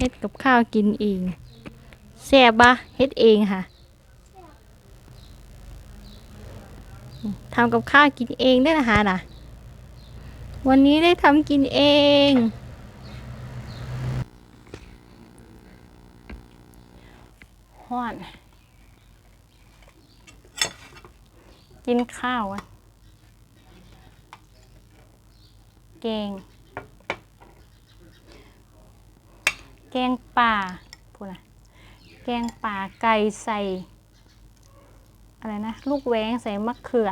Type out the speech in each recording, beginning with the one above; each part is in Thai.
เฮ็ดกับข้าวกินเองแซ่บปะเฮ็ดเองค่ะทำกับข้าวกินเองได้นะคะน่ะวันนี้ได้ทำกินเองฮ้อน กินข้าวอะแกง แกงป่าพูดนะแกงป่าไก่ใส่อะไรนะลูกแหวงใส่มะเขือ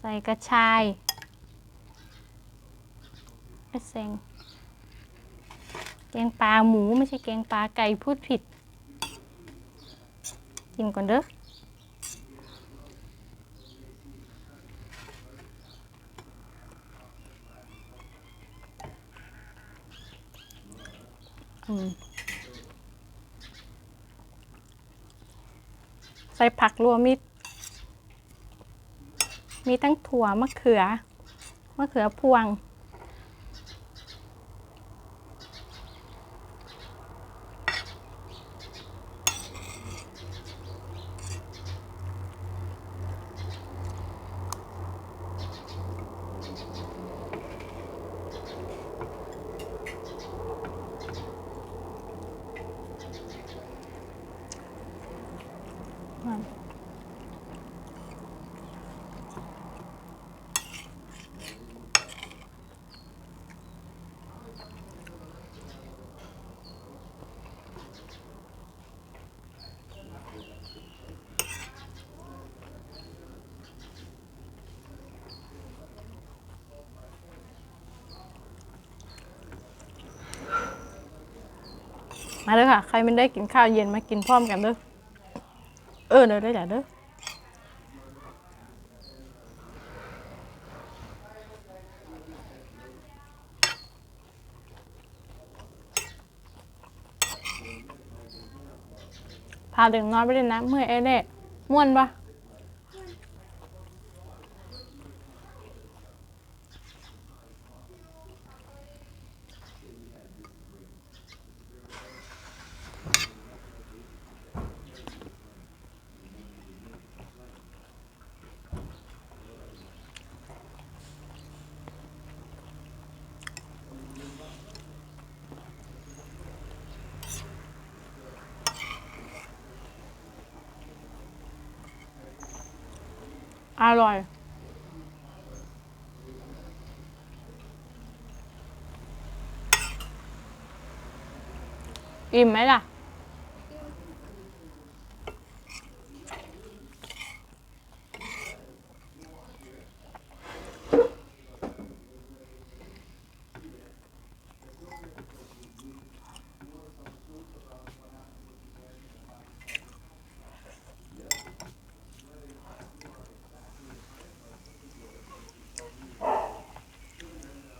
ใส่กระชายไอเซ็งแกงปลาหมูไม่ใช่แกงปลาไก่พูดผิด กินก่อนเด้อ ใส่ผักรวมมิตรมีทั้งถั่วมะเขือ มะเขือพวง มาเลยค่ะ ใครไม่ได้กินข้าวเย็นมากินพร้อมกันเด้อ เออเด้อได้จ้ะเด้อพาเด็กน้อยไปเล่นน้ำเมื่อยเอเน่ม่วนปะ อร่อย อิ่มไหมล่ะ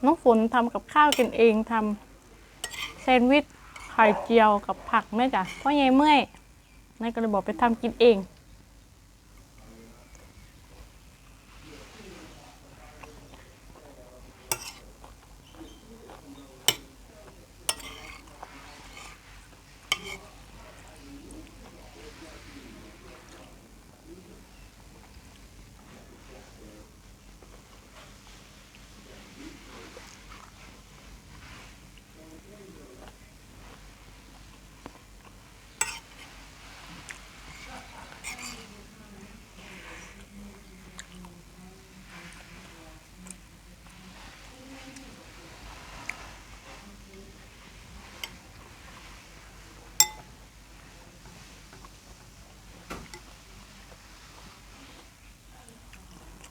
น้องฝนทำกับข้าวกินเองทำแซนด์วิชไข่เจียวกับผักแม่จ้ะเพราะยายเมื่อยนายก็เลยบอกไปทำกินเอง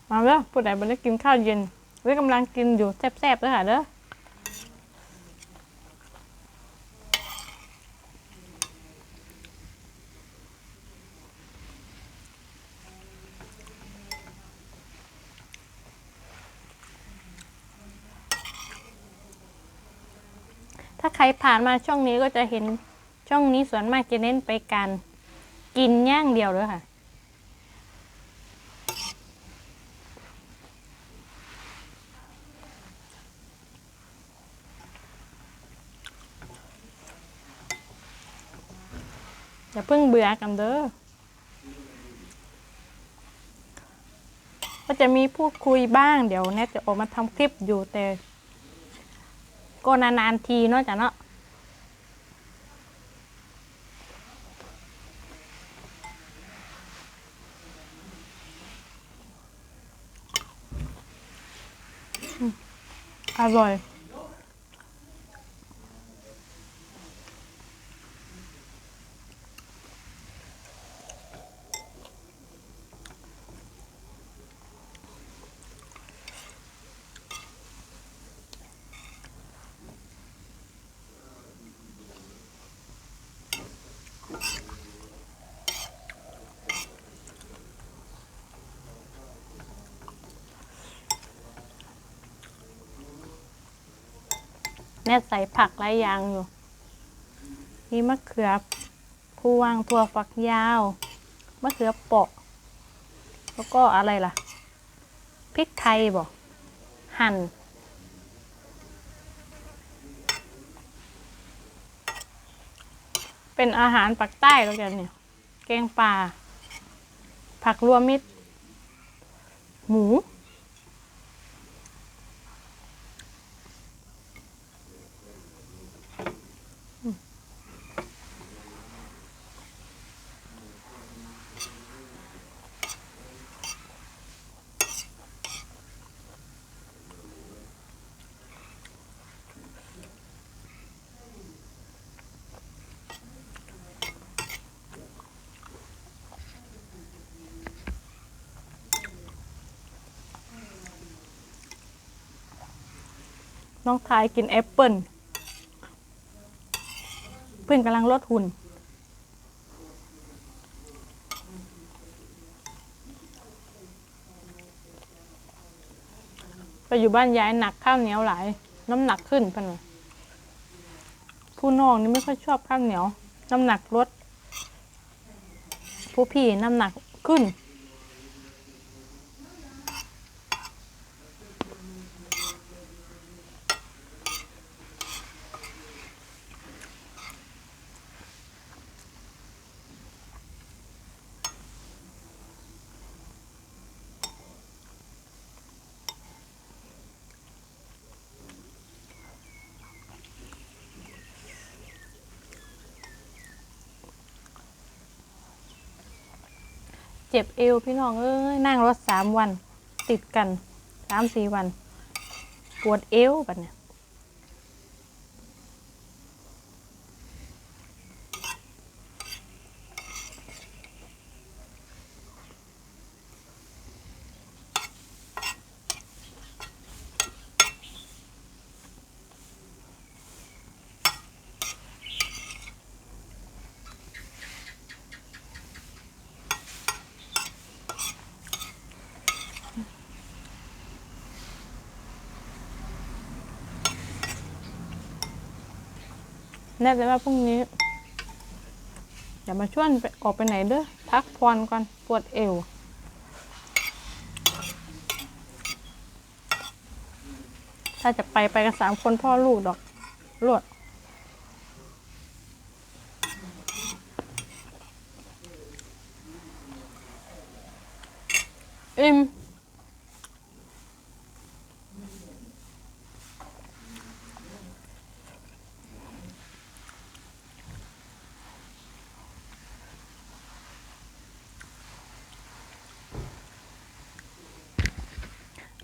มาเด้อผู้ใดบ่ได้กินข้าวเย็นเว้ยกำลังกินอยู่แซ่บๆเด้อค่ะเด้อถ้าใครผ่านมาช่องนี้ก็จะเห็นช่องนี้ส่วนมากจะเน้นไปการกินย่างเดียวเลยค่ะ อย่าเพิ่งเบื่อกันเด้อ ก็จะมีพูดคุยบ้าง เดี๋ยวแนทจะออกมาทำคลิปอยู่แต่ ก็นานๆทีเนาะจ้ะเนาะอืมอร่อย แน่ใส่ผักหลายอย่างอยู่ มีมะเขือพวงถั่วฝักยาว มะเขือเปาะ แล้วก็อะไรล่ะ พริกไทยบอกหั่น เป็นอาหารปักใต้แล้วกันเนี่ย แกงป่า ผักรวมมิตร หมู น้องทายกินแอปเปิลเพื่อนกำลังลดหุ่น ไปอยู่บ้านยายหนักข้าวเหนียวหลาย น้ำหนักขึ้นพะนผู้น้องนี่ไม่ค่อยชอบข้าวเหนียว น้ำหนักลดผู้พี่น้ำหนักขึ้น เจ็บเอวพี่น้องเอ้ยนั่งรถสามวัน ติดกันสามสี่วัน ปวดเอวแบบเนี้ย แน่ใจว่าพรุ่งนี้ อย่ามาชวนไปออกไปไหนเด้อพักผ่อนก่อนปวดเอวถ้าจะไปไปกันสามคนพ่อลูกดอกรวดอิม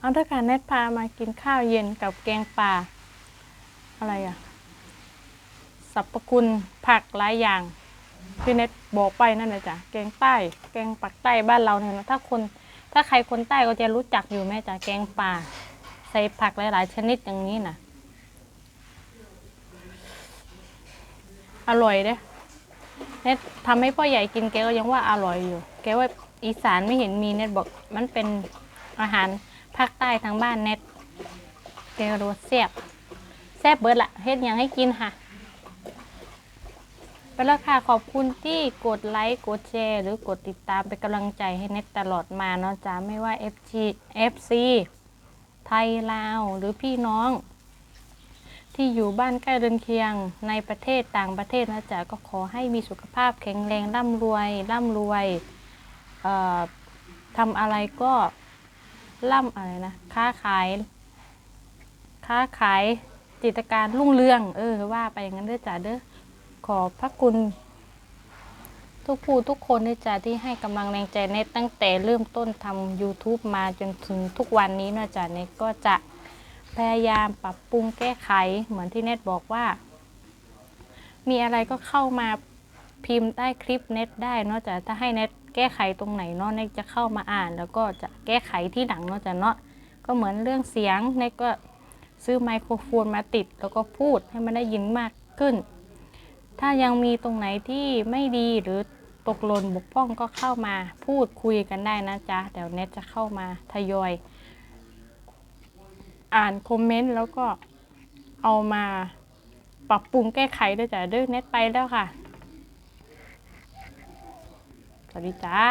เอาถ้าการเน็ตพามากินข้าวเย็นกับแกงป่า อะไรอะสรรพคุณผักหลายอย่างพี่เน็ตบอกไปนั่นเลยจ้ะแกงใต้ แกงปักใต้บ้านเราเนี่ยนะถ้าคนถ้าใครคนใต้ก็จะรู้จักอยู่แม่จ้ะแกงป่า ใส่ผักหลาย ๆ ชนิดอย่างนี้นะอร่อยเด้เน็ตทำให้พ่อใหญ่กินแกก็ยังว่าอร่อยอยู่ แกว่าอีสานไม่เห็นมีเน็ตบอกมันเป็นอาหาร ภาคใต้ทางบ้านเน็ตเกโรแซ่บแซ่บเบิดละเฮ็ดยังให้กินค่ะ ไปแล้วค่ะขอบคุณที่กดไลค์ กดแชร์ หรือกดติดตามเป็นกำลังใจให้เน็ตตลอดมาเนาะจ้าไม่ว่า FG FC ไทยลาว หรือพี่น้อง ที่อยู่บ้านใกล้เรือนเคียงในประเทศต่างประเทศนะจ๊ะก็ขอให้มีสุขภาพแข็งแรงร่ำรวยร่ำรวยทำอะไรก็ ร่ำอะไรนะค้าขาย ค้าขายกิจการรุ่งเรือง เออว่าไปอย่างนั้นด้อจ้ะเด้อขอบพระคุณทุกผู้ทุกคนด้วยจ้ะที่ให้กำลังแรงใจเน็ตตั้งแต่เริ่มต้นทำ YouTube มาจนถึงทุกวันนี้นะจ๊ะเน็ตก็จะพยายามปรับปรุงแก้ไขเหมือนที่เน็ตบอกว่า มีอะไรก็เข้ามาพิมพ์ใต้คลิปเน็ตได้นอกจากถ้าให้เน็ต แก้ไขตรงไหนเนาะเน็ตจะเข้ามาอ่าน แล้วก็จะแก้ไขที่หลังเนาะจ้ะเนาะก็เหมือนเรื่องเสียงเน็ตก็ซื้อไมโครโฟนมาติด แล้วก็พูดให้มันได้ยินมากขึ้น ถ้ายังมีตรงไหนที่ไม่ดีหรือตกหล่นบกพร่องก็เข้ามาพูดคุยกันได้นะจ๊ะเดี๋ยวเน็ตจะเข้ามาทยอย อ่านคอมเมนต์แล้วก็เอามาปรับปรุงแก้ไขด้วยจ้ะเด้อเน็ตไปแล้วค่ะ สวัสดีจ้า